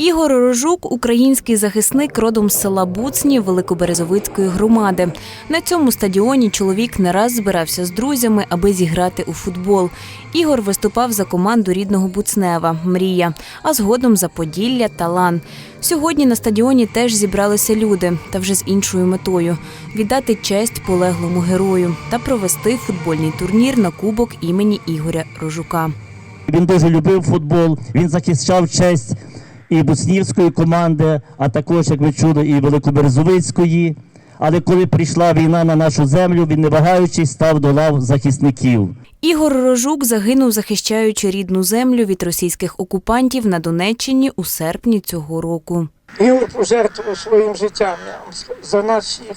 Ігор Рожук український захисник родом з села Буцні Великоберезовицької громади. На цьому стадіоні чоловік не раз збирався з друзями, аби зіграти у футбол. Ігор виступав за команду рідного Буцнева Мрія, а згодом за Поділля Талан. Сьогодні на стадіоні теж зібралися люди, та вже з іншою метою віддати честь полеглому герою та провести футбольний турнір на кубок імені Ігоря Рожука. Він дуже любив футбол, він захищав честь і буснівської команди, а також, як ви чули, і Великоберезовицької. Але коли прийшла війна на нашу землю, він не вагаючись став до лав захисників. Ігор Рожук загинув, захищаючи рідну землю від російських окупантів на Донеччині у серпні цього року. Ігор пожертвував своїм життям я вам за нас всіх.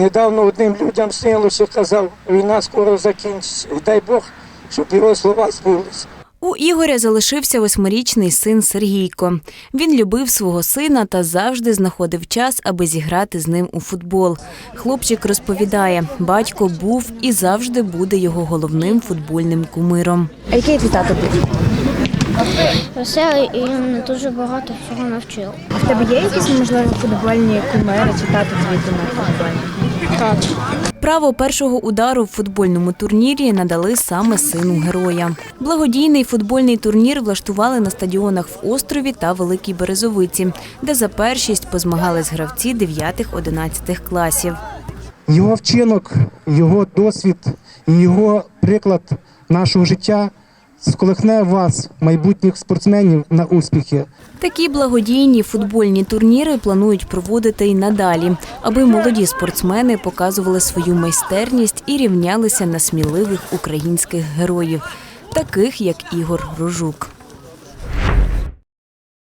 Недавно одним людям снилося, казав, війна скоро закінчиться. І дай Бог, щоб його слова збулися. У Ігоря залишився восьмирічний син Сергійко. Він любив свого сина та завжди знаходив час, аби зіграти з ним у футбол. Хлопчик розповідає, батько був і завжди буде його головним футбольним кумиром. А який твій тато був? Веселий і мене дуже багато всього навчив. А в тебе є якісь можливо футбольні кумири чи тато твій кумир футбольний? Так. Право першого удару в футбольному турнірі надали саме сину героя. Благодійний футбольний турнір влаштували на стадіонах в острові та Великій Березовиці, де за першість позмагались гравці 9-11 класів. Його вчинок, його досвід і його приклад нашого життя сколихне вас, майбутніх спортсменів, на успіхи. Такі благодійні футбольні турніри планують проводити й надалі, аби молоді спортсмени показували свою майстерність і рівнялися на сміливих українських героїв, таких як Ігор Рожук.